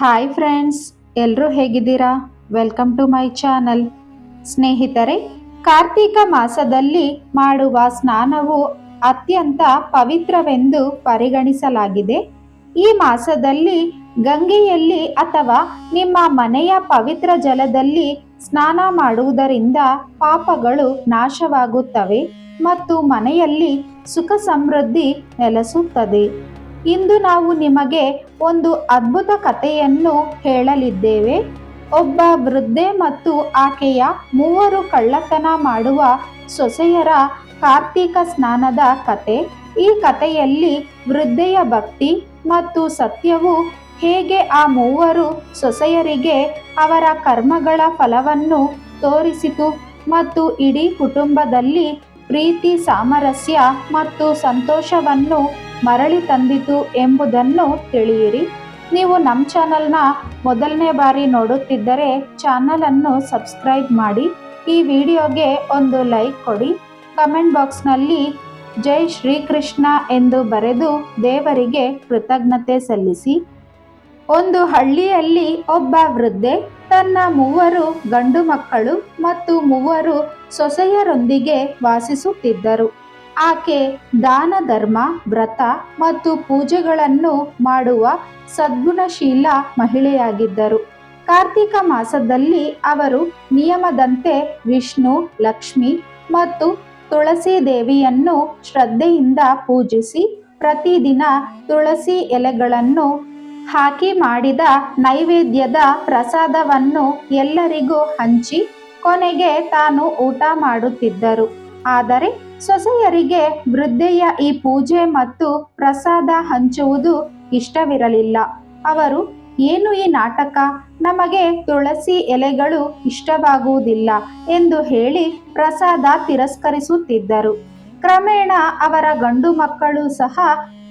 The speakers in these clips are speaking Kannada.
ಹಾಯ್ ಫ್ರೆಂಡ್ಸ್ ಎಲ್ಲರೂ ಹೇಗಿದ್ದೀರಾ? ವೆಲ್ಕಮ್ ಟು ಮೈ ಚಾನಲ್ ಸ್ನೇಹಿತರೆ, ಕಾರ್ತೀಕ ಮಾಸದಲ್ಲಿ ಮಾಡುವ ಸ್ನಾನವು ಅತ್ಯಂತ ಪವಿತ್ರವೆಂದು ಪರಿಗಣಿಸಲಾಗಿದೆ. ಈ ಮಾಸದಲ್ಲಿ ಗಂಗೆಯಲ್ಲಿ ಅಥವಾ ನಿಮ್ಮ ಮನೆಯ ಪವಿತ್ರ ಜಲದಲ್ಲಿ ಸ್ನಾನ ಮಾಡುವುದರಿಂದ ಪಾಪಗಳು ನಾಶವಾಗುತ್ತವೆ ಮತ್ತು ಮನೆಯಲ್ಲಿ ಸುಖ ಸಮೃದ್ಧಿ ನೆಲೆಸುತ್ತದೆ. ಇಂದು ನಾವು ನಿಮಗೆ ಒಂದು ಅದ್ಭುತ ಕಥೆಯನ್ನು ಹೇಳಲಿದ್ದೇವೆ. ಒಬ್ಬ ವೃದ್ಧೆ ಮತ್ತು ಆಕೆಯ ಮೂವರು ಕಳ್ಳತನ ಮಾಡುವ ಸೊಸೆಯರ ಕಾರ್ತೀಕ ಸ್ನಾನದ ಕತೆ ಈ ಕಥೆಯಲ್ಲಿ ವೃದ್ಧೆಯ ಭಕ್ತಿ ಮತ್ತು ಸತ್ಯವು ಹೇಗೆ ಆ ಮೂವರು ಸೊಸೆಯರಿಗೆ ಅವರ ಕರ್ಮಗಳ ಫಲವನ್ನು ತೋರಿಸಿತು ಮತ್ತು ಇಡೀ ಕುಟುಂಬದಲ್ಲಿ ಪ್ರೀತಿ, ಸಾಮರಸ್ಯ ಮತ್ತು ಸಂತೋಷವನ್ನು ಮರಳಿ ತಂದಿತು ಎಂಬುದನ್ನು ತಿಳಿಯಿರಿ. ನೀವು ನಮ್ಮ ಚಾನಲ್ನ ಮೊದಲನೇ ಬಾರಿ ನೋಡುತ್ತಿದ್ದರೆ ಚಾನಲನ್ನು ಸಬ್ಸ್ಕ್ರೈಬ್ ಮಾಡಿ, ಈ ವಿಡಿಯೋಗೆ ಒಂದು ಲೈಕ್ ಕೊಡಿ. ಕಮೆಂಟ್ ಬಾಕ್ಸ್ನಲ್ಲಿ ಜೈ ಶ್ರೀಕೃಷ್ಣ ಎಂದು ಬರೆದು ದೇವರಿಗೆ ಕೃತಜ್ಞತೆ ಸಲ್ಲಿಸಿ. ಒಂದು ಹಳ್ಳಿಯಲ್ಲಿ ಒಬ್ಬ ವೃದ್ಧೆ, ತನ್ನ ಮೂವರು ಗಂಡು ಮಕ್ಕಳು ಮತ್ತು ಮೂವರು ಸೊಸೆಯರೊಂದಿಗೆ ವಾಸಿಸುತ್ತಿದ್ದರು. ಆಕೆ ದಾನ, ಧರ್ಮ, ವ್ರತ ಮತ್ತು ಪೂಜೆಗಳನ್ನು ಮಾಡುವ ಸದ್ಗುಣಶೀಲ ಮಹಿಳೆಯಾಗಿದ್ದರು. ಕಾರ್ತಿಕ ಮಾಸದಲ್ಲಿ ಅವರು ನಿಯಮದಂತೆ ವಿಷ್ಣು, ಲಕ್ಷ್ಮಿ ಮತ್ತು ತುಳಸಿ ದೇವಿಯನ್ನು ಶ್ರದ್ಧೆಯಿಂದ ಪೂಜಿಸಿ ಪ್ರತಿದಿನ ತುಳಸಿ ಎಲೆಗಳನ್ನು ಹಾಕಿ ಮಾಡಿದ ನೈವೇದ್ಯದ ಪ್ರಸಾದವನ್ನು ಎಲ್ಲರಿಗೂ ಹಂಚಿ ಕೊನೆಗೆ ತಾನು ಊಟ ಮಾಡುತ್ತಿದ್ದರು. ಆದರೆ ಸೊಸೆಯರಿಗೆ ವೃದ್ಧೆಯ ಈ ಪೂಜೆ ಮತ್ತು ಪ್ರಸಾದ ಹಂಚುವುದು ಇಷ್ಟವಿರಲಿಲ್ಲ. ಅವರು, ಏನು ಈ ನಾಟಕ? ನಮಗೆ ತುಳಸಿ ಎಲೆಗಳು ಇಷ್ಟವಾಗುವುದಿಲ್ಲ ಎಂದು ಹೇಳಿ ಪ್ರಸಾದ ತಿರಸ್ಕರಿಸುತ್ತಿದ್ದರು. ಕ್ರಮೇಣ ಅವರ ಗಂಡು ಮಕ್ಕಳು ಸಹ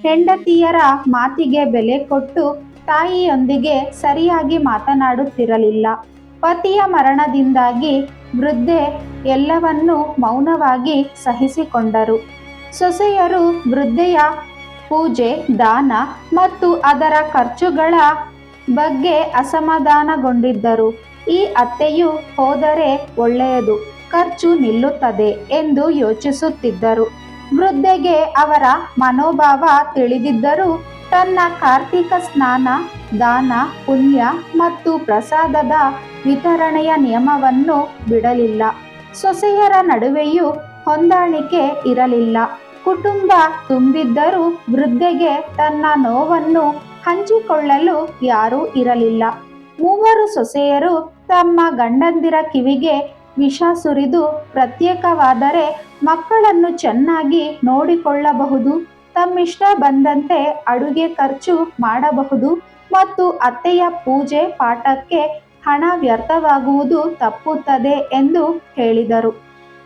ಹೆಂಡತಿಯರ ಮಾತಿಗೆ ಬೆಲೆ ಕೊಟ್ಟು ತಾಯಿಯೊಂದಿಗೆ ಸರಿಯಾಗಿ ಮಾತನಾಡುತ್ತಿರಲಿಲ್ಲ. ಪತಿಯ ಮರಣದಿಂದಾಗಿ ವೃದ್ಧೆ ಎಲ್ಲವನ್ನೂ ಮೌನವಾಗಿ ಸಹಿಸಿಕೊಂಡರು. ಸೊಸೆಯರು ವೃದ್ಧೆಯ ಪೂಜೆ, ದಾನ ಮತ್ತು ಅದರ ಖರ್ಚುಗಳ ಬಗ್ಗೆ ಅಸಮಾಧಾನಗೊಂಡಿದ್ದರು. ಈ ಅತ್ತೆಯು ಹೋದರೆ ಒಳ್ಳೆಯದು, ಖರ್ಚು ನಿಲ್ಲುತ್ತದೆ ಎಂದು ಯೋಚಿಸುತ್ತಿದ್ದರು. ವೃದ್ಧೆಗೆ ಅವರ ಮನೋಭಾವ ತಿಳಿದಿದ್ದರೂ ತನ್ನ ಕಾರ್ತಿಕ ಸ್ನಾನ, ದಾನ, ಪುಣ್ಯ ಮತ್ತು ಪ್ರಸಾದದ ವಿತರಣೆಯ ನಿಯಮವನ್ನು ಬಿಡಲಿಲ್ಲ. ಸೊಸೆಯರ ನಡುವೆಯೂ ಹೊಂದಾಣಿಕೆ ಇರಲಿಲ್ಲ. ಕುಟುಂಬ ತುಂಬಿದ್ದರೂ ವೃದ್ಧೆಗೆ ತನ್ನ ನೋವನ್ನು ಹಂಚಿಕೊಳ್ಳಲು ಯಾರೂ ಇರಲಿಲ್ಲ. ಮೂವರು ಸೊಸೆಯರು ತಮ್ಮ ಗಂಡಂದಿರ ಕಿವಿಗೆ ವಿಷ ಸುರಿದು ಪ್ರತ್ಯೇಕವಾದರೆ ಮಕ್ಕಳನ್ನು ಚೆನ್ನಾಗಿ ನೋಡಿಕೊಳ್ಳಬಹುದು, ತಮ್ಮಿಷ್ಟ ಬಂದಂತೆ ಅಡುಗೆ ಖರ್ಚು ಮಾಡಬಹುದು ಮತ್ತು ಅತ್ತೆಯ ಪೂಜೆ ಪಾಠಕ್ಕೆ ಹಣ ವ್ಯರ್ಥವಾಗುವುದು ತಪ್ಪುತ್ತದೆ ಎಂದು ಹೇಳಿದರು.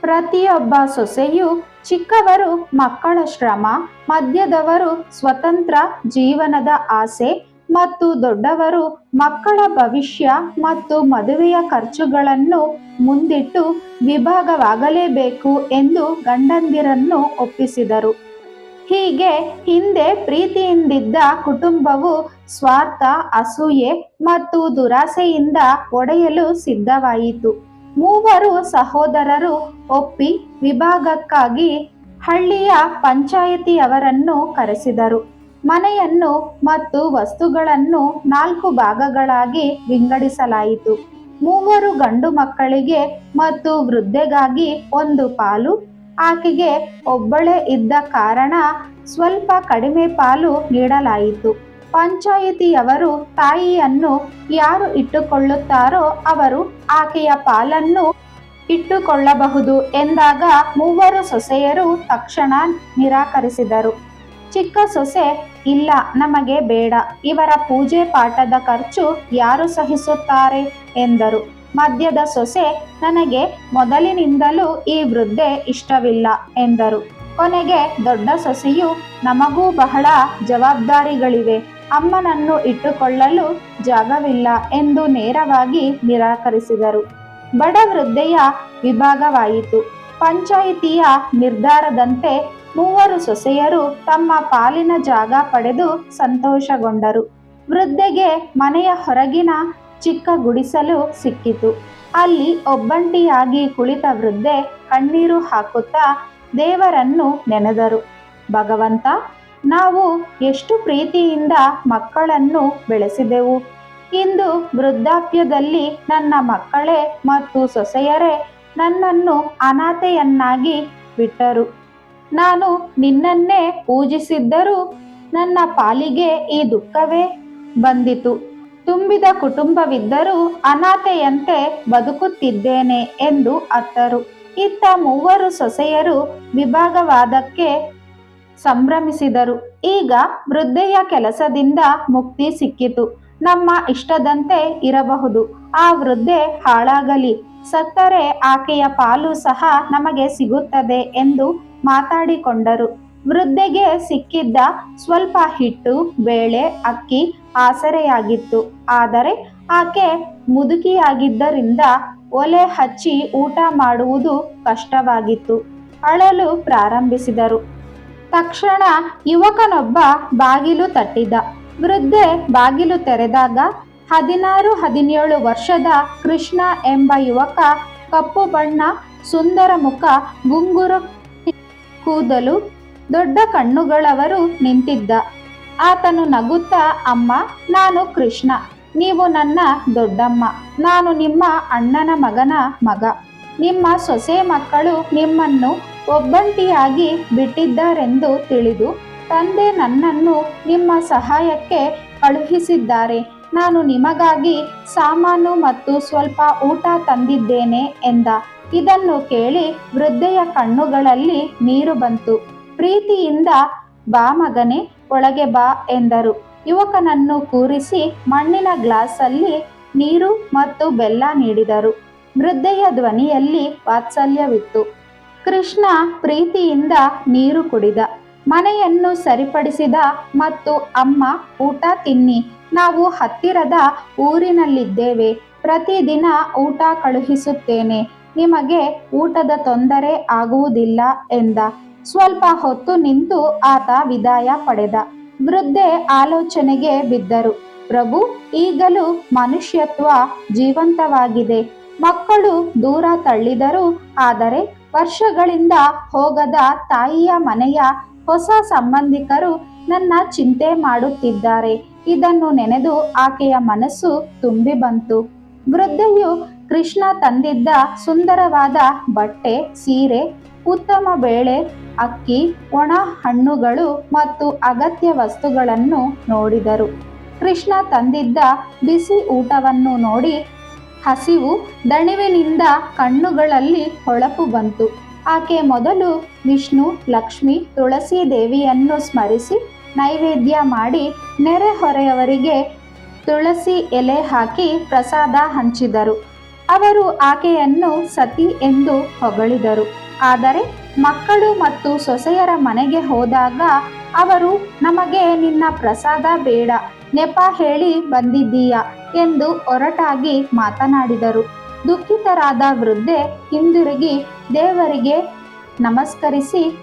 ಪ್ರತಿಯೊಬ್ಬ ಸೊಸೆಯು ಚಿಕ್ಕವರು ಮಕ್ಕಳ ಶ್ರಮ, ಮಧ್ಯದವರು ಸ್ವತಂತ್ರ ಜೀವನದ ಆಸೆ ಮತ್ತು ದೊಡ್ಡವರು ಮಕ್ಕಳ ಭವಿಷ್ಯ ಮತ್ತು ಮದುವೆಯ ಖರ್ಚುಗಳನ್ನು ಮುಂದಿಟ್ಟು ವಿಭಾಗವಾಗಲೇಬೇಕು ಎಂದು ಗಂಡಂದಿರನ್ನು ಒಪ್ಪಿಸಿದರು. ಹೀಗೆ ಹಿಂದೆ ಪ್ರೀತಿಯಿಂದಿದ್ದ ಕುಟುಂಬವು ಸ್ವಾರ್ಥ, ಅಸೂಯೆ ಮತ್ತು ದುರಾಸೆಯಿಂದ ಒಡೆಯಲು ಸಿದ್ಧವಾಯಿತು. ಮೂವರು ಸಹೋದರರು ಒಪ್ಪಿ ವಿಭಾಗಕ್ಕಾಗಿ ಹಳ್ಳಿಯ ಪಂಚಾಯಿತಿಯವರನ್ನು ಕರೆಸಿದರು. ಮನೆಯನ್ನು ಮತ್ತು ವಸ್ತುಗಳನ್ನು ನಾಲ್ಕು ಭಾಗಗಳಾಗಿ ವಿಂಗಡಿಸಲಾಯಿತು. ಮೂವರು ಗಂಡು ಮಕ್ಕಳಿಗೆ ಮತ್ತು ವೃದ್ಧೆಗಾಗಿ ಒಂದು ಪಾಲು. ಆಕೆಗೆ ಒಬ್ಬಳೇ ಇದ್ದ ಕಾರಣ ಸ್ವಲ್ಪ ಕಡಿಮೆ ಪಾಲು ನೀಡಲಾಯಿತು. ಪಂಚಾಯಿತಿಯವರು ತಾಯಿಯನ್ನು ಯಾರು ಇಟ್ಟುಕೊಳ್ಳುತ್ತಾರೋ ಅವರು ಆಕೆಯ ಪಾಲನ್ನು ಇಟ್ಟುಕೊಳ್ಳಬಹುದು ಎಂದಾಗ ಮೂವರು ಸೊಸೆಯರು ತಕ್ಷಣ ನಿರಾಕರಿಸಿದರು. ಚಿಕ್ಕ ಸೊಸೆ ಇಲ್ಲ, ನಮಗೆ ಬೇಡ. ಇವರ ಪೂಜೆ ಪಾಠದ ಖರ್ಚು ಯಾರು ಸಹಿಸುತ್ತಾರೆ? ಎಂದರು. ಮದ್ಯದ ಸೊಸೆ, ನನಗೆ ಮೊದಲಿನಿಂದಲೂ ಈ ವೃದ್ಧೆ ಇಷ್ಟವಿಲ್ಲ, ಎಂದರು. ಕೊನೆಗೆ ದೊಡ್ಡ ಸೊಸೆಯು, ನಮಗೂ ಬಹಳ ಜವಾಬ್ದಾರಿಗಳಿವೆ. ಅಮ್ಮನನ್ನು ಇಟ್ಟುಕೊಳ್ಳಲು ಜಾಗವಿಲ್ಲ ಎಂದು ನೇರವಾಗಿ ನಿರಾಕರಿಸಿದರು. ಬಡ ವೃದ್ಧೆಯ ವಿಭಾಗವಾಯಿತು. ಪಂಚಾಯಿತಿಯ ನಿರ್ಧಾರದಂತೆ ಮೂವರು ಸೊಸೆಯರು ತಮ್ಮ ಪಾಲಿನ ಜಾಗ ಪಡೆದು ಸಂತೋಷಗೊಂಡರು. ವೃದ್ಧೆಗೆ ಮನೆಯ ಹೊರಗಿನ ಚಿಕ್ಕ ಗುಡಿಸಲು ಸಿಕ್ಕಿತು. ಅಲ್ಲಿ ಒಬ್ಬಂಟಿಯಾಗಿ ಕುಳಿತ ವೃದ್ಧೆ ಕಣ್ಣೀರು ಹಾಕುತ್ತಾ ದೇವರನ್ನು ನೆನೆದರು. ಭಗವಂತ, ನಾವು ಎಷ್ಟು ಪ್ರೀತಿಯಿಂದ ಮಕ್ಕಳನ್ನು ಬೆಳೆಸಿದೆವು. ಇಂದು ವೃದ್ಧಾಪ್ಯದಲ್ಲಿ ನನ್ನ ಮಕ್ಕಳೇ ಮತ್ತು ಸೊಸೆಯರೇ ನನ್ನನ್ನು ಅನಾಥೆಯನ್ನಾಗಿ ಬಿಟ್ಟರು. ನಾನು ನಿನ್ನನ್ನೇ ಪೂಜಿಸಿದ್ದರೂ ನನ್ನ ಪಾಲಿಗೆ ಈ ದುಃಖವೇ ಬಂದಿತು. ತುಂಬಿದ ಕುಟುಂಬವಿದ್ದರೂ ಅನಾಥೆಯಂತೆ ಬದುಕುತ್ತಿದ್ದೇನೆ ಎಂದು ಅತ್ತರು. ಇತ್ತ ಮೂವರು ಸೊಸೆಯರು ವಿಭಾಗವಾದಕ್ಕೆ ಸಂಭ್ರಮಿಸಿದರು. ಈಗ ವೃದ್ಧೆಯ ಕೆಲಸದಿಂದ ಮುಕ್ತಿ ಸಿಕ್ಕಿತು. ನಮ್ಮ ಇಷ್ಟದಂತೆ ಇರಬಹುದು. ಆ ವೃದ್ಧೆ ಹಾಳಾಗಲಿ. ಸತ್ತರೆ ಆಕೆಯ ಪಾಲು ಸಹ ನಮಗೆ ಸಿಗುತ್ತದೆ ಎಂದು ಮಾತಾಡಿಕೊಂಡರು. ವೃದ್ಧೆಗೆ ಸಿಕ್ಕಿದ್ದ ಸ್ವಲ್ಪ ಹಿಟ್ಟು, ಬೇಳೆ, ಅಕ್ಕಿ ಆಸರೆಯಾಗಿತ್ತು. ಆದರೆ ಆಕೆ ಮುದುಕಿಯಾಗಿದ್ದರಿಂದ ಒಲೆ ಹಚ್ಚಿ ಊಟ ಮಾಡುವುದು ಕಷ್ಟವಾಗಿತ್ತು. ಅಳಲು ಪ್ರಾರಂಭಿಸಿದರು. ತಕ್ಷಣ ಯುವಕನೊಬ್ಬ ಬಾಗಿಲು ತಟ್ಟಿದ. ವೃದ್ಧೆ ಬಾಗಿಲು ತೆರೆದಾಗ ಹದಿನಾರು, ಹದಿನೇಳು ವರ್ಷದ ಕೃಷ್ಣ ಎಂಬ ಯುವಕ ಕಪ್ಪು ಬಣ್ಣ, ಸುಂದರ ಮುಖ, ಗುಂಗುರು ಕೂದಲು ದೊಡ್ಡ ಕಣ್ಣುಗಳವರು ನಿಂತಿದ್ದ. ಆತನು ನಗುತ್ತಾ, ಅಮ್ಮ, ನಾನು ಕೃಷ್ಣ. ನೀವು ನನ್ನ ದೊಡ್ಡಮ್ಮ. ನಾನು ನಿಮ್ಮ ಅಣ್ಣನ ಮಗನ ಮಗ. ನಿಮ್ಮ ಸೊಸೆ ಮಕ್ಕಳು ನಿಮ್ಮನ್ನು ಒಬ್ಬಂಟಿಯಾಗಿ ಬಿಟ್ಟಿದ್ದಾರೆಂದು ತಿಳಿದು ತಂದೆ ನನ್ನನ್ನು ನಿಮ್ಮ ಸಹಾಯಕ್ಕೆ ಕಳುಹಿಸಿದ್ದಾರೆ. ನಾನು ನಿಮಗಾಗಿ ಸಾಮಾನು ಮತ್ತು ಸ್ವಲ್ಪ ಊಟ ತಂದಿದ್ದೇನೆ ಎಂದ. ಇದನ್ನು ಕೇಳಿ ವೃದ್ಧೆಯ ಕಣ್ಣುಗಳಲ್ಲಿ ನೀರು ಬಂತು. ಪ್ರೀತಿಯಿಂದ, ಬಾ ಮಗನೇ, ಒಳಗೆ ಬಾ ಎಂದರು. ಯುವಕನನ್ನು ಕೂರಿಸಿ ಮಣ್ಣಿನ ಗ್ಲಾಸಲ್ಲಿ ನೀರು ಮತ್ತು ಬೆಲ್ಲ ನೀಡಿದರು. ವೃದ್ಧೆಯ ಧ್ವನಿಯಲ್ಲಿ ವಾತ್ಸಲ್ಯವಿತ್ತು. ಕೃಷ್ಣ ಪ್ರೀತಿಯಿಂದ ನೀರು ಕುಡಿದ. ಮನೆಯನ್ನು ಸರಿಪಡಿಸಿದ ಮತ್ತು, ಅಮ್ಮ, ಊಟ ತಿನ್ನಿ. ನಾವು ಹತ್ತಿರದ ಊರಿನಲ್ಲಿದ್ದೇವೆ. ಪ್ರತಿದಿನ ಊಟ ಕಳುಹಿಸುತ್ತೇನೆ. ನಿಮಗೆ ಊಟದ ತೊಂದರೆ ಆಗುವುದಿಲ್ಲ ಎಂದ. ಸ್ವಲ್ಪ ಹೊತ್ತು ನಿಂತು ಆತ ವಿದಾಯ ಪಡೆದ. ವೃದ್ಧೆ ಆಲೋಚನೆಗೆ ಬಿದ್ದರು. ಪ್ರಭು, ಈಗಲೂ ಮನುಷ್ಯತ್ವ ಜೀವಂತವಾಗಿದೆ. ಮಕ್ಕಳು ದೂರ ತಳ್ಳಿದರು, ಆದರೆ ವರ್ಷಗಳಿಂದ ಹೋಗದ ತಾಯಿಯ ಮನೆಯ ಹೊಸ ಸಂಬಂಧಿಕರು ನನ್ನ ಚಿಂತೆ ಮಾಡುತ್ತಿದ್ದಾರೆ. ಇದನ್ನು ನೆನೆದು ಆಕೆಯ ಮನಸ್ಸು ತುಂಬಿ ಬಂತು. ವೃದ್ಧೆಯು ಕೃಷ್ಣ ತಂದಿದ್ದ ಸುಂದರವಾದ ಬಟ್ಟೆ, ಸೀರೆ, ಉತ್ತಮ ಬೇಳೆ, ಅಕ್ಕಿ, ಒಣ ಹಣ್ಣುಗಳು ಮತ್ತು ಅಗತ್ಯ ವಸ್ತುಗಳನ್ನು ನೋಡಿದರು. ಕೃಷ್ಣ ತಂದಿದ್ದ ಬಿಸಿ ಊಟವನ್ನು ನೋಡಿ ಹಸಿವು ದಣಿವಿನಿಂದ ಕಣ್ಣುಗಳಲ್ಲಿ ಹೊಳಪು ಬಂತು. ಆಕೆ ಮೊದಲು ವಿಷ್ಣು, ಲಕ್ಷ್ಮಿ, ತುಳಸಿ ದೇವಿಯನ್ನು ಸ್ಮರಿಸಿ ನೈವೇದ್ಯ ಮಾಡಿ ನೆರೆಹೊರೆಯವರಿಗೆ ತುಳಸಿ ಎಲೆ ಹಾಕಿ ಪ್ರಸಾದ ಹಂಚಿದರು. ಅವರು ಆಕೆಯನ್ನು ಸತಿ ಎಂದು ಹೊಗಳಿದರು. ಆದರೆ ಮಕ್ಕಳು ಮತ್ತು ಸೊಸೆಯರ ಮನೆಗೆ ಹೋದಾಗ ಅವರು, ನಮಗೆ ನಿನ್ನ ಪ್ರಸಾದ ಬೇಡ, ನೆಪ ಹೇಳಿ ಬಂದಿದ್ದೀಯಾ? ಎಂದು ಒರಟಾಗಿ ಮಾತನಾಡಿದರು. ದುಃಖಿತರಾದ ವೃದ್ಧೆ ಹಿಂದಿರುಗಿ ದೇವರಿಗೆ ನಮಸ್ಕರಿಸಿ,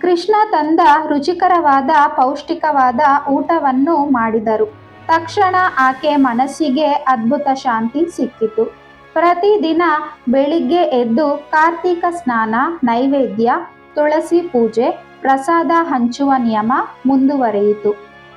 ಕೃಷ್ಣ ತಂದ ರುಚಿಕರವಾದ ಪೌಷ್ಟಿಕವಾದ ಊಟವನ್ನು ಮಾಡಿದರು. ತಕ್ಷಣ ಆಕೆ ಮನಸ್ಸಿಗೆ ಅದ್ಭುತ ಶಾಂತಿ ಸಿಕ್ಕಿತು. ಪ್ರತಿದಿನ ಬೆಳಿಗ್ಗೆ ಎದ್ದು ಕಾರ್ತಿಕ ಸ್ನಾನ, ನೈವೇದ್ಯ, ತುಳಸಿ ಪೂಜೆ, ಪ್ರಸಾದ ಹಂಚುವ ನಿಯಮ ಮುಂದುವರೆಯಿತು.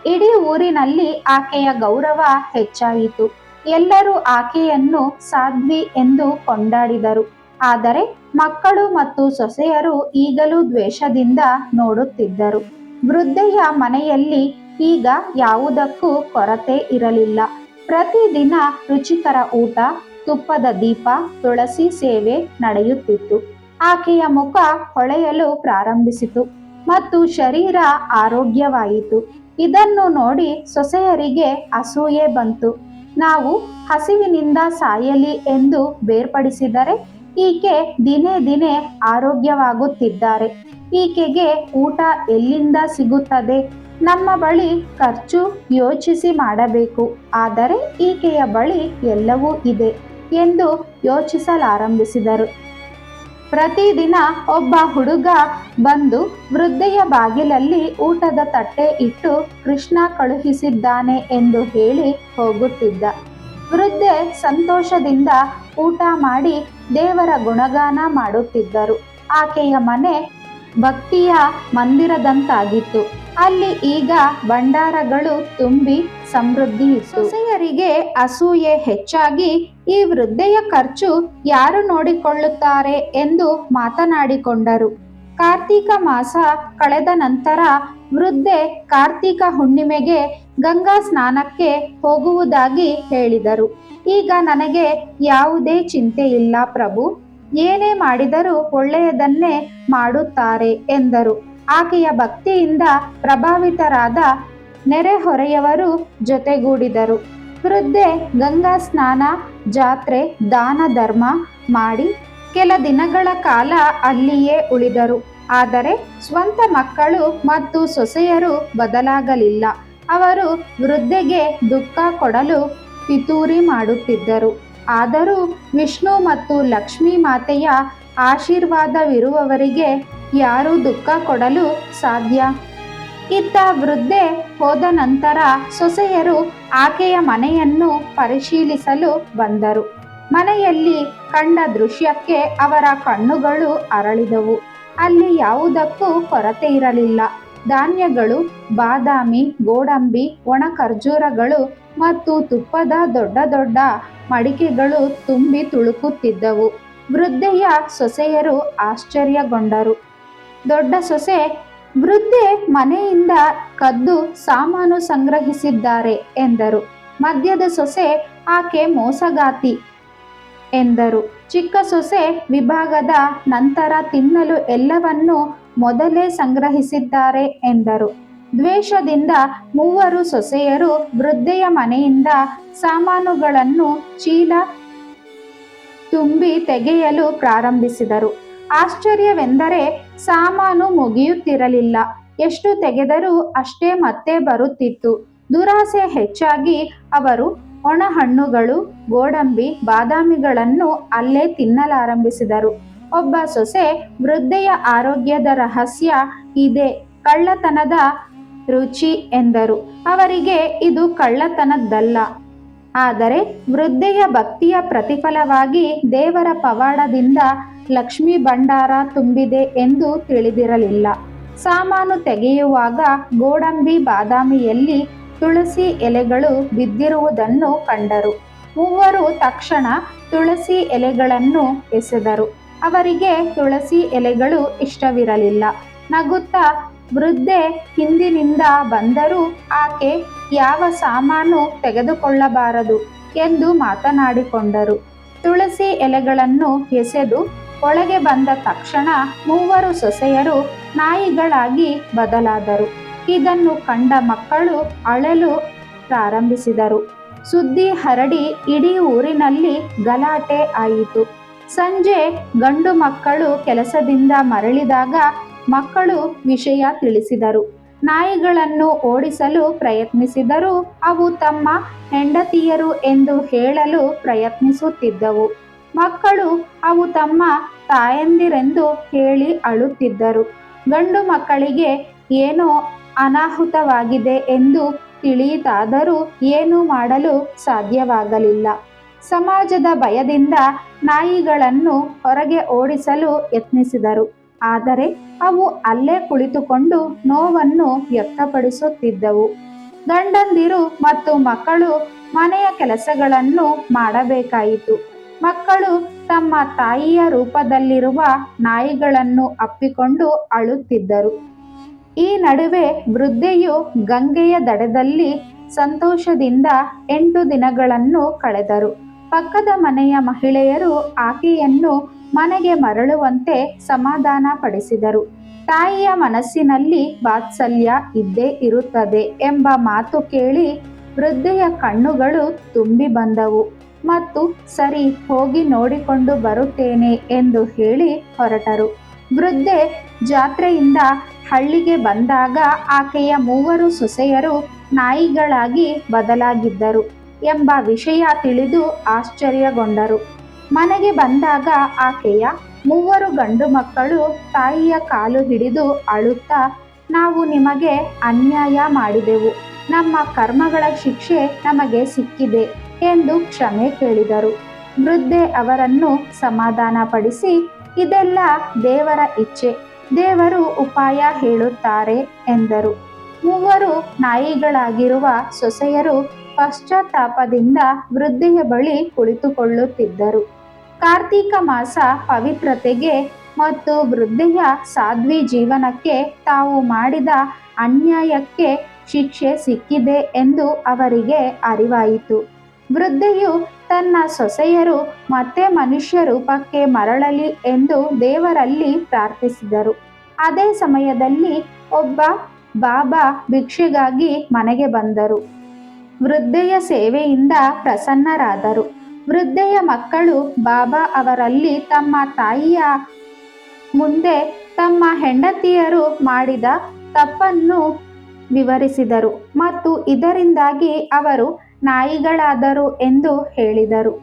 ಇಡೀ ಊರಿನಲ್ಲಿ ಆಕೆಯ ಗೌರವ ಹೆಚ್ಚಾಯಿತು. ಎಲ್ಲರೂ ಆಕೆಯನ್ನು ಸಾಧ್ವಿ ಎಂದು ಕೊಂಡಾಡಿದರು. ಆದರೆ ಮಕ್ಕಳು ಮತ್ತು ಸೊಸೆಯರು ಈಗಲೂ ದ್ವೇಷದಿಂದ ನೋಡುತ್ತಿದ್ದರು. ವೃದ್ಧೆಯ ಮನೆಯಲ್ಲಿ ಈಗ ಯಾವುದಕ್ಕೂ ಕೊರತೆ ಇರಲಿಲ್ಲ. ಪ್ರತಿದಿನ ರುಚಿಕರ ಊಟ ತುಪ್ಪದ ದೀಪ, ತುಳಸಿ ಸೇವೆ ನಡೆಯುತ್ತಿತ್ತು. ಆಕೆಯ ಮುಖ ಹೊಳೆಯಲು ಪ್ರಾರಂಭಿಸಿತು ಮತ್ತು ಶರೀರ ಆರೋಗ್ಯವಾಯಿತು. ಇದನ್ನು ನೋಡಿ ಸೊಸೆಯರಿಗೆ ಅಸೂಯೆ ಬಂತು. ನಾವು ಹಸಿವಿನಿಂದ ಸಾಯಲಿ ಎಂದು ಬೇರ್ಪಡಿಸಿದರೆ ಈಕೆ ದಿನೇ ದಿನೇ ಆರೋಗ್ಯವಾಗುತ್ತಿದ್ದಾರೆ. ಈಕೆಗೆ ಊಟ ಎಲ್ಲಿಂದ ಸಿಗುತ್ತದೆ? ನಮ್ಮ ಬಳಿ ಖರ್ಚು ಯೋಚಿಸಿ ಮಾಡಬೇಕು. ಆದರೆ ಈಕೆಯ ಬಳಿ ಎಲ್ಲವೂ ಇದೆ. ಎಂದು ಯೋಚಿಸಲಾರಂಭಿಸಿದರು. ಪ್ರತಿದಿನ ಒಬ್ಬ ಹುಡುಗ ಬಂದು ವೃದ್ಧೆಯ ಬಾಗಿಲಲ್ಲಿ ಊಟದ ತಟ್ಟೆ ಇಟ್ಟು ಕೃಷ್ಣ ಕಳುಹಿಸಿದ್ದಾನೆ ಎಂದು ಹೇಳಿ ಹೋಗುತ್ತಿದ್ದ. ವೃದ್ಧೆ ಸಂತೋಷದಿಂದ ಊಟ ಮಾಡಿ ದೇವರ ಗುಣಗಾನ ಮಾಡುತ್ತಿದ್ದರು. ಆಕೆಯ ಮನೆ ಭಕ್ತಿಯ ಮಂದಿರದಂತಾಗಿತ್ತು. ಅಲ್ಲಿ ಈಗ ಭಂಡಾರಗಳು ತುಂಬಿ ಸಮೃದ್ಧಿ ಸೊಸೆಯರಿಗೆ ಅಸೂಯೆ ಹೆಚ್ಚಾಗಿ ಈ ವೃದ್ಧೆಯ ಖರ್ಚು ಯಾರು ನೋಡಿಕೊಳ್ಳುತ್ತಾರೆ ಎಂದು ಮಾತನಾಡಿಕೊಂಡರು. ಕಾರ್ತೀಕ ಮಾಸ ಕಳೆದ ನಂತರ ವೃದ್ಧೆ ಕಾರ್ತೀಕ ಹುಣ್ಣಿಮೆಗೆ ಗಂಗಾ ಸ್ನಾನಕ್ಕೆ ಹೋಗುವುದಾಗಿ ಹೇಳಿದರು. ಈಗ ನನಗೆ ಯಾವುದೇ ಚಿಂತೆ ಇಲ್ಲ ಪ್ರಭು. ಏನೇ ಮಾಡಿದರೂ ಒಳ್ಳೆಯದನ್ನೇ ಮಾಡುತ್ತಾರೆ ಎಂದರು. ಆಕೆಯ ಭಕ್ತಿಯಿಂದ ಪ್ರಭಾವಿತರಾದ ನೆರೆಹೊರೆಯವರು ಜೊತೆಗೂಡಿದರು. ವೃದ್ಧೆ ಗಂಗಾ ಸ್ನಾನ ಜಾತ್ರೆ, ದಾನ, ಧರ್ಮ ಮಾಡಿ ಕೆಲ ದಿನಗಳ ಕಾಲ ಅಲ್ಲಿಯೇ ಉಳಿದರು. ಆದರೆ ಸ್ವಂತ ಮಕ್ಕಳು ಮತ್ತು ಸೊಸೆಯರು ಬದಲಾಗಲಿಲ್ಲ. ಅವರು ವೃದ್ಧೆಗೆ ದುಃಖ ಕೊಡಲು ಪಿತೂರಿ ಮಾಡುತ್ತಿದ್ದರು. ಆದರೂ ವಿಷ್ಣು ಮತ್ತು ಲಕ್ಷ್ಮೀ ಮಾತೆಯ ಆಶೀರ್ವಾದವಿರುವವರಿಗೆ ಯಾರೂ ದುಃಖ ಕೊಡಲು ಸಾಧ್ಯ ಇತ್ತ ವೃದ್ಧೆ ಹೋದ ನಂತರ ಸೊಸೆಯರು ಆಕೆಯ ಮನೆಯನ್ನು ಪರಿಶೀಲಿಸಲು ಬಂದರು. ಮನೆಯಲ್ಲಿ ಕಂಡ ದೃಶ್ಯಕ್ಕೆ ಅವರ ಕಣ್ಣುಗಳು ಅರಳಿದವು. ಅಲ್ಲಿ ಯಾವುದಕ್ಕೂ ಕೊರತೆ ಇರಲಿಲ್ಲ. ಧಾನ್ಯಗಳು, ಬಾದಾಮಿ, ಗೋಡಂಬಿ ಒಣ ಖರ್ಜೂರಗಳು ಮತ್ತು ತುಪ್ಪದ ದೊಡ್ಡ ದೊಡ್ಡ ಮಡಿಕೆಗಳು ತುಂಬಿ ತುಳುಕುತ್ತಿದ್ದವು. ವೃದ್ಧೆಯ ಸೊಸೆಯರು ಆಶ್ಚರ್ಯಗೊಂಡರು. ದೊಡ್ಡ ಸೊಸೆ ವೃದ್ಧೆ ಮನೆಯಿಂದ ಕದ್ದು ಸಾಮಾನು ಸಂಗ್ರಹಿಸಿದ್ದಾರೆ ಎಂದರು. ಮದ್ಯದ ಸೊಸೆ, ಆಕೆ ಮೋಸಗಾತಿ ಎಂದರು. ಚಿಕ್ಕ ಸೊಸೆ ವಿಭಾಗದ ನಂತರ ತಿನ್ನಲು ಎಲ್ಲವನ್ನೂ ಮೊದಲೇ ಸಂಗ್ರಹಿಸಿದ್ದಾರೆ ಎಂದರು. ದ್ವೇಷದಿಂದ ಮೂವರು ಸೊಸೆಯರು ವೃದ್ಧೆಯ ಮನೆಯಿಂದ ಸಾಮಾನುಗಳನ್ನು ಚೀಲ ತುಂಬಿ ತೆಗೆಯಲು ಪ್ರಾರಂಭಿಸಿದರು. ಆಶ್ಚರ್ಯವೆಂದರೆ ಸಾಮಾನು ಮುಗಿಯುತ್ತಿರಲಿಲ್ಲ. ಎಷ್ಟು ತೆಗೆದರೂ ಅಷ್ಟೇ ಮತ್ತೆ ಬರುತ್ತಿತ್ತು. ದುರಾಸೆ ಹೆಚ್ಚಾಗಿ ಅವರು ಒಣ ಹಣ್ಣುಗಳು ಗೋಡಂಬಿ, ಬಾದಾಮಿಗಳನ್ನು ಅಲ್ಲೇ ತಿನ್ನಲಾರಂಭಿಸಿದರು. ಒಬ್ಬ ಸೊಸೆ ವೃದ್ಧೆಯ ಆರೋಗ್ಯದ ರಹಸ್ಯ ಇದೆ, ಕಳ್ಳತನದ ರುಚಿ ಎಂದರು. ಅವರಿಗೆ ಇದು ಕಳ್ಳತನದ್ದಲ್ಲ. ಆದರೆ ವೃದ್ಧೆಯ ಭಕ್ತಿಯ ಪ್ರತಿಫಲವಾಗಿ ದೇವರ ಪವಾಡದಿಂದ ಲಕ್ಷ್ಮೀ ಭಂಡಾರ ತುಂಬಿದೆ ಎಂದು ತಿಳಿದಿರಲಿಲ್ಲ. ಸಾಮಾನು ತೆಗೆಯುವಾಗ ಗೋಡಂಬಿ ಬಾದಾಮಿಯಲ್ಲಿ ತುಳಸಿ ಎಲೆಗಳು ಬಿದ್ದಿರುವುದನ್ನು ಕಂಡರು. ಮೂವರು ತಕ್ಷಣ ತುಳಸಿ ಎಲೆಗಳನ್ನು ಎಸೆದರು. ಅವರಿಗೆ ತುಳಸಿ ಎಲೆಗಳು ಇಷ್ಟವಿರಲಿಲ್ಲ. ನಗುತ್ತಾ ವೃದ್ಧೆ ಹಿಂದಿನಿಂದ ಬಂದರೂ ಆಕೆ ಯಾವ ಸಾಮಾನು ತೆಗೆದುಕೊಳ್ಳಬಾರದು ಎಂದು ಮಾತನಾಡಿಕೊಂಡರು. ತುಳಸಿ ಎಲೆಗಳನ್ನು ಎಸೆದು ಒಳಗೆ ಬಂದ ತಕ್ಷಣ ಮೂವರು ಸೊಸೆಯರು ನಾಯಿಗಳಾಗಿ ಬದಲಾದರು. ಇದನ್ನು ಕಂಡ ಮಕ್ಕಳು ಅಳಲು ಪ್ರಾರಂಭಿಸಿದರು. ಸುದ್ದಿ ಹರಡಿ ಇಡೀ ಊರಿನಲ್ಲಿ ಗಲಾಟೆ ಆಯಿತು. ಸಂಜೆ ಗಂಡು ಮಕ್ಕಳು ಕೆಲಸದಿಂದ ಮರಳಿದಾಗ ಮಕ್ಕಳು ವಿಷಯ ತಿಳಿಸಿದರು. ನಾಯಿಗಳನ್ನು ಓಡಿಸಲು ಪ್ರಯತ್ನಿಸಿದರೂ ಅವು ತಮ್ಮ ಹೆಂಡತಿಯರು ಎಂದು ಹೇಳಲು ಪ್ರಯತ್ನಿಸುತ್ತಿದ್ದವು. ಮಕ್ಕಳು ಅವು ತಮ್ಮ ತಾಯಂದಿರೆಂದು ಹೇಳಿ ಅಳುತ್ತಿದ್ದರು. ಗಂಡು ಮಕ್ಕಳಿಗೆ ಏನೋ ಅನಾಹುತವಾಗಿದೆ ಎಂದು ತಿಳಿಯಿತಾದರೂ ಏನೂ ಮಾಡಲು ಸಾಧ್ಯವಾಗಲಿಲ್ಲ. ಸಮಾಜದ ಭಯದಿಂದ ನಾಯಿಗಳನ್ನು ಹೊರಗೆ ಓಡಿಸಲು ಯತ್ನಿಸಿದರು. ಆದರೆ ಅವು ಅಲ್ಲೇ ಕುಳಿತುಕೊಂಡು ನೋವನ್ನು ವ್ಯಕ್ತಪಡಿಸುತ್ತಿದ್ದವು. ಗಂಡಂದಿರು ಮತ್ತು ಮಕ್ಕಳು ಮನೆಯ ಕೆಲಸಗಳನ್ನು ಮಾಡಬೇಕಾಯಿತು. ಮಕ್ಕಳು ತಮ್ಮ ತಾಯಿಯ ರೂಪದಲ್ಲಿರುವ ನಾಯಿಗಳನ್ನು ಅಪ್ಪಿಕೊಂಡು ಅಳುತ್ತಿದ್ದರು. ಈ ನಡುವೆ ವೃದ್ಧೆಯು ಗಂಗೆಯ ದಡದಲ್ಲಿ ಸಂತೋಷದಿಂದ ಎಂಟು ದಿನಗಳನ್ನು ಕಳೆದರು. ಪಕ್ಕದ ಮನೆಯ ಮಹಿಳೆಯರು ಆಕೆಯನ್ನು ಮನೆಗೆ ಮರಳುವಂತೆ ಸಮಾಧಾನ ಪಡಿಸಿದರು. ತಾಯಿಯ ಮನಸ್ಸಿನಲ್ಲಿ ವಾತ್ಸಲ್ಯ ಇದ್ದೇ ಇರುತ್ತದೆ ಎಂಬ ಮಾತು ಕೇಳಿ ವೃದ್ಧೆಯ ಕಣ್ಣುಗಳು ತುಂಬಿ ಬಂದವು. ಮತ್ತು ಸರಿ ಹೋಗಿ ನೋಡಿಕೊಂಡು ಬರುತ್ತೇನೆ ಎಂದು ಹೇಳಿ ಹೊರಟರು. ವೃದ್ಧೆ ಜಾತ್ರೆಯಿಂದ ಹಳ್ಳಿಗೆ ಬಂದಾಗ ಆಕೆಯ ಮೂವರು ಸೊಸೆಯರು ನಾಯಿಗಳಾಗಿ ಬದಲಾಗಿದ್ದರು ಎಂಬ ವಿಷಯ ತಿಳಿದು ಆಶ್ಚರ್ಯಗೊಂಡರು. ಮನೆಗೆ ಬಂದಾಗ ಆಕೆಯ ಮೂವರು ಗಂಡು ಮಕ್ಕಳು ತಾಯಿಯ ಕಾಲು ಹಿಡಿದು ಅಳುತ್ತಾ, ನಾವು ನಿಮಗೆ ಅನ್ಯಾಯ ಮಾಡಿದೆವು. ನಮ್ಮ ಕರ್ಮಗಳ ಶಿಕ್ಷೆ ನಮಗೆ ಸಿಕ್ಕಿದೆ. ಎಂದು ಕ್ಷಮೆ ಕೇಳಿದರು. ವೃದ್ಧೆ ಅವರನ್ನು ಸಮಾಧಾನಪಡಿಸಿ, ಇದೆಲ್ಲ ದೇವರ ಇಚ್ಛೆ, ದೇವರು ಉಪಾಯ ಹೇಳುತ್ತಾರೆ ಎಂದರು. ಮೂವರು ನಾಯಿಗಳಾಗಿರುವ ಸೊಸೆಯರು ಪಶ್ಚಾತ್ತಾಪದಿಂದ ವೃದ್ಧೆಯ ಬಳಿ ಕುಳಿತುಕೊಳ್ಳುತ್ತಿದ್ದರು. ಕಾರ್ತೀಕ ಮಾಸ ಪವಿತ್ರತೆಗೆ ಮತ್ತು ವೃದ್ಧೆಯ ಸಾಧ್ವಿ ಜೀವನಕ್ಕೆ ತಾವು ಮಾಡಿದ ಅನ್ಯಾಯಕ್ಕೆ ಶಿಕ್ಷೆ ಸಿಕ್ಕಿದೆ ಎಂದು ಅವರಿಗೆ ಅರಿವಾಯಿತು. ವೃದ್ಧೆಯು ತನ್ನ ಸೊಸೆಯರು ಮತ್ತೆ ಮನುಷ್ಯ ರೂಪಕ್ಕೆ ಮರಳಲಿ ಎಂದು ದೇವರಲ್ಲಿ ಪ್ರಾರ್ಥಿಸಿದರು. ಅದೇ ಸಮಯದಲ್ಲಿ ಒಬ್ಬ ಬಾಬಾ ಭಿಕ್ಷೆಗಾಗಿ ಮನೆಗೆ ಬಂದರು. ವೃದ್ಧೆಯ ಸೇವೆಯಿಂದ ಪ್ರಸನ್ನರಾದರು. ವೃದ್ಧೆಯ ಮಕ್ಕಳು ಬಾಬಾ ಅವರಲ್ಲಿ ತಮ್ಮ ತಾಯಿಯ ಮುಂದೆ ತಮ್ಮ ಹೆಂಡತಿಯರು ಮಾಡಿದ ತಪ್ಪನ್ನು ವಿವರಿಸಿದರು ಮತ್ತು ಇದರಿಂದಾಗಿ ಅವರು ನಾಯಿಗಳಾದರು ಎಂದು ಹೇಳಿದರು.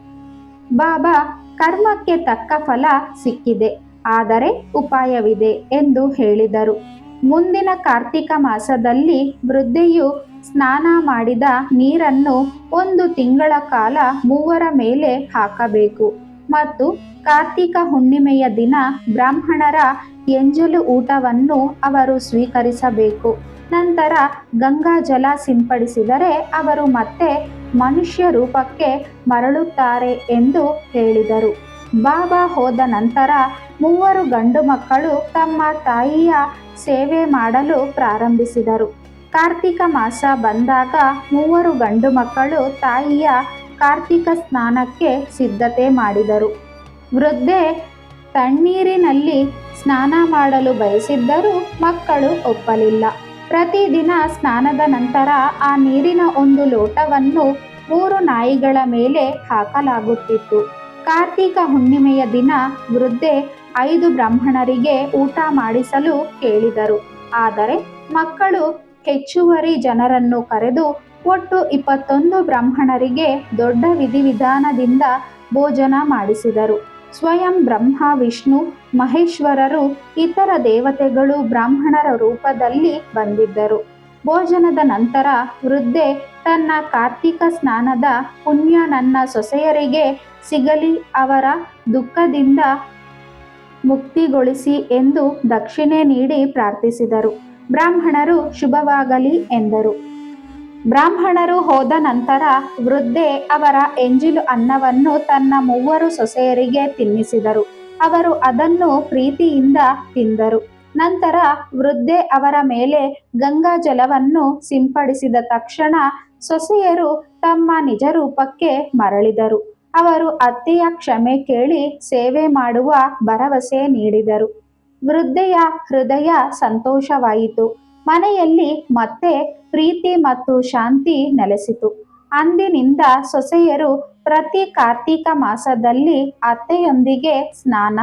ಬಾಬಾ ಕರ್ಮಕ್ಕೆ ತಕ್ಕ ಫಲ ಸಿಕ್ಕಿದೆ, ಆದರೆ ಉಪಾಯವಿದೆ ಎಂದು ಹೇಳಿದರು. ಮುಂದಿನ ಕಾರ್ತಿಕ ಮಾಸದಲ್ಲಿ ವೃದ್ಧೆಯು ಸ್ನಾನ ಮಾಡಿದ ನೀರನ್ನು ಒಂದು ತಿಂಗಳ ಕಾಲ ಮೂವರ ಮೇಲೆ ಹಾಕಬೇಕು. ಮತ್ತು ಕಾರ್ತಿಕ ಹುಣ್ಣಿಮೆಯ ದಿನ ಬ್ರಾಹ್ಮಣರ ಎಂಜಲು ಊಟವನ್ನು ಅವರು ಸ್ವೀಕರಿಸಬೇಕು. ನಂತರ ಗಂಗಾ ಜಲ ಸಿಂಪಡಿಸಿದರೆ ಅವರು ಮತ್ತೆ ಮನುಷ್ಯ ರೂಪಕ್ಕೆ ಮರಳುತ್ತಾರೆ ಎಂದು ಹೇಳಿದರು. ಬಾಬಾ ಹೋದ ನಂತರ ಮೂವರು ಗಂಡು ಮಕ್ಕಳು ತಮ್ಮ ತಾಯಿಯ ಸೇವೆ ಮಾಡಲು ಪ್ರಾರಂಭಿಸಿದರು. ಕಾರ್ತಿಕ ಮಾಸ ಬಂದಾಗ ಮೂವರು ಗಂಡು ಮಕ್ಕಳು ತಾಯಿಯ ಕಾರ್ತಿಕ ಸ್ನಾನಕ್ಕೆ ಸಿದ್ಧತೆ ಮಾಡಿದರು. ವೃದ್ಧೆ ತಣ್ಣೀರಿನಲ್ಲಿ ಸ್ನಾನ ಮಾಡಲು ಬಯಸಿದ್ದರೂ ಮಕ್ಕಳು ಒಪ್ಪಲಿಲ್ಲ. ಪ್ರತಿದಿನ ಸ್ನಾನದ ನಂತರ ಆ ನೀರಿನ ಒಂದು ಲೋಟವನ್ನು ಮೂರು ನಾಯಿಗಳ ಮೇಲೆ ಹಾಕಲಾಗುತ್ತಿತ್ತು. ಕಾರ್ತಿಕ ಹುಣ್ಣಿಮೆಯ ದಿನ ವೃದ್ಧೆ ಐದು ಬ್ರಾಹ್ಮಣರಿಗೆ ಊಟ ಮಾಡಿಸಲು ಕೇಳಿದರು. ಆದರೆ ಮಕ್ಕಳು ಹೆಚ್ಚುವರಿ ಜನರನ್ನು ಕರೆದು ಒಟ್ಟು ಇಪ್ಪತ್ತೊಂದು ಬ್ರಾಹ್ಮಣರಿಗೆ ದೊಡ್ಡ ವಿಧಿವಿಧಾನದಿಂದ ಭೋಜನ ಮಾಡಿಸಿದರು. ಸ್ವಯಂ ಬ್ರಹ್ಮ, ವಿಷ್ಣು, ಮಹೇಶ್ವರರು, ಇತರ ದೇವತೆಗಳು ಬ್ರಾಹ್ಮಣರ ರೂಪದಲ್ಲಿ ಬಂದಿದ್ದರು. ಭೋಜನದ ನಂತರ ವೃದ್ಧೆ ತನ್ನ ಕಾರ್ತಿಕ ಸ್ನಾನದ ಪುಣ್ಯ ನನ್ನ ಸೊಸೆಯರಿಗೆ ಸಿಗಲಿ, ಅವರ ದುಃಖದಿಂದ ಮುಕ್ತಿಗೊಳಿಸಿ ಎಂದು ದಕ್ಷಿಣೆ ನೀಡಿ ಪ್ರಾರ್ಥಿಸಿದರು. ಬ್ರಾಹ್ಮಣರು ಶುಭವಾಗಲಿ ಎಂದರು. ಬ್ರಾಹ್ಮಣರು ಹೋದ ನಂತರ ವೃದ್ಧೆ ಅವರ ಎಂಜಿಲು ಅನ್ನವನ್ನು ತನ್ನ ಮೂವರು ಸೊಸೆಯರಿಗೆ ತಿನ್ನಿಸಿದರು. ಅವರು ಅದನ್ನು ಪ್ರೀತಿಯಿಂದ ತಿಂದರು. ನಂತರ ವೃದ್ಧೆ ಅವರ ಮೇಲೆ ಗಂಗಾ ಜಲವನ್ನು ಸಿಂಪಡಿಸಿದ ತಕ್ಷಣ ಸೊಸೆಯರು ತಮ್ಮ ನಿಜ ರೂಪಕ್ಕೆ ಮರಳಿದರು. ಅವರು ಅತ್ತೆಯ ಕ್ಷಮೆ ಕೇಳಿ ಸೇವೆ ಮಾಡುವ ಭರವಸೆ ನೀಡಿದರು. ವೃದ್ಧೆಯ ಹೃದಯ ಸಂತೋಷವಾಯಿತು. ಮನೆಯಲ್ಲಿ ಮತ್ತೆ ಪ್ರೀತಿ ಮತ್ತು ಶಾಂತಿ ನೆಲೆಸಿತು. ಅಂದಿನಿಂದ ಸೊಸೆಯರು ಪ್ರತಿ ಕಾರ್ತಿಕ ಮಾಸದಲ್ಲಿ ಅತ್ತೆಯೊಂದಿಗೆ ಸ್ನಾನ,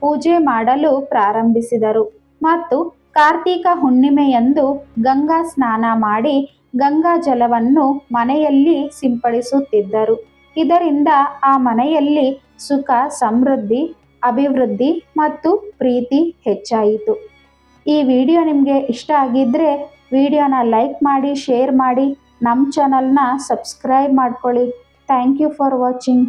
ಪೂಜೆ ಮಾಡಲು ಪ್ರಾರಂಭಿಸಿದರು ಮತ್ತು ಕಾರ್ತಿಕ ಹುಣ್ಣಿಮೆಯಂದು ಗಂಗಾ ಸ್ನಾನ ಮಾಡಿ ಗಂಗಾ ಜಲವನ್ನು ಮನೆಯಲ್ಲಿ ಸಿಂಪಡಿಸುತ್ತಿದ್ದರು. ಇದರಿಂದ ಆ ಮನೆಯಲ್ಲಿ ಸುಖ, ಸಮೃದ್ಧಿ, ಅಭಿವೃದ್ಧಿ ಮತ್ತು ಪ್ರೀತಿ ಹೆಚ್ಚಾಯಿತು. ಈ ವಿಡಿಯೋ ನಿಮಗೆ ಇಷ್ಟ ಆಗಿದ್ದರೆ ವಿಡಿಯೋನ ಲೈಕ್ ಮಾಡಿ, ಶೇರ್ ಮಾಡಿ ನಮ್ಮ ಚಾನಲ್ನ ಸಬ್ಸ್ಕ್ರೈಬ್ ಮಾಡ್ಕೊಳ್ಳಿ. Thank you for watching.